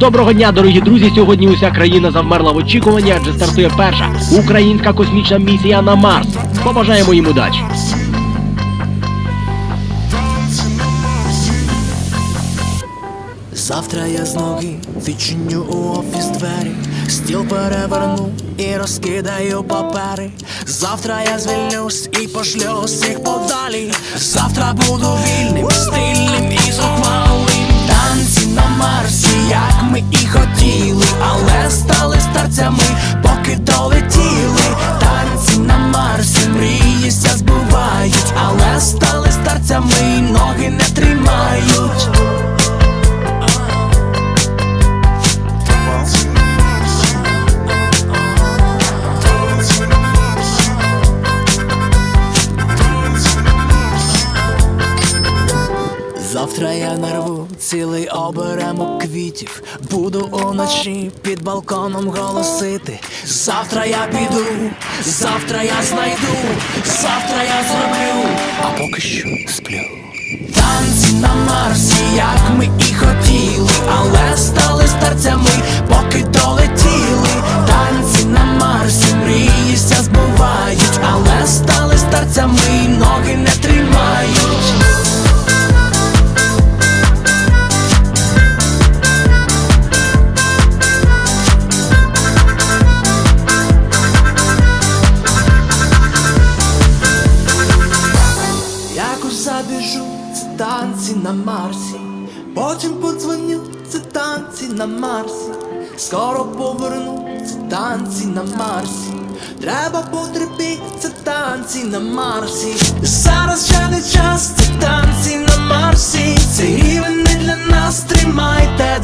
Доброго дня, дорогі друзі. Сьогодні уся країна завмерла в очікуванні, адже стартує перша українська космічна місія на Марс. Побажаємо їм удачі. Завтра я з ноги відчиню у офіс двері, стіл переверну і розкидаю папери. Завтра я звільнюсь і пошлю усіх подалі. Завтра буду вільним, стильним і зухвалим. Танці на Марсі, як ми і хотіли, Завтра я нарву цілий оберемок квітів, буду уночі під балконом голосити. Завтра я піду, завтра я знайду, завтра я зроблю, а поки що сплю. Танці на Марсі, як ми і хотіли, але стали старцями, поки долетіли. Танці на Марсі, мріїся збувають, але стали старцями, танці на Марсі, потім подзвоню, це танці на Марсі, скоро поверну, це танці на Марсі, треба потерпіти, це танці на Марсі. Зараз ще не час, це танці на Марсі. це рівень не для нас, тримайте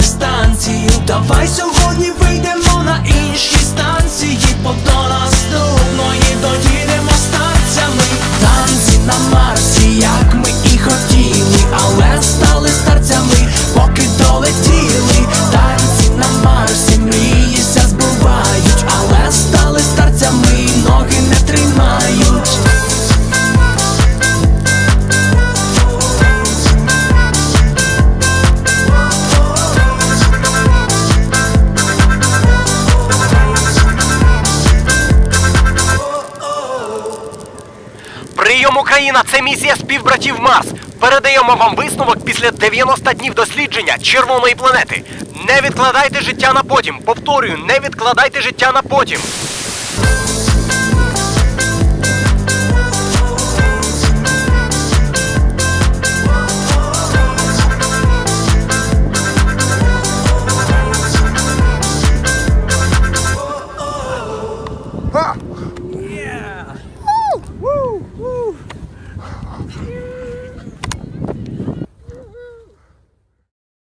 Прийом Україна, це місія співбратів Марс. Передаємо вам висновок після 90 днів дослідження червоної планети. Не відкладайте життя на потім. Повторюю, не відкладайте життя на потім. Ха!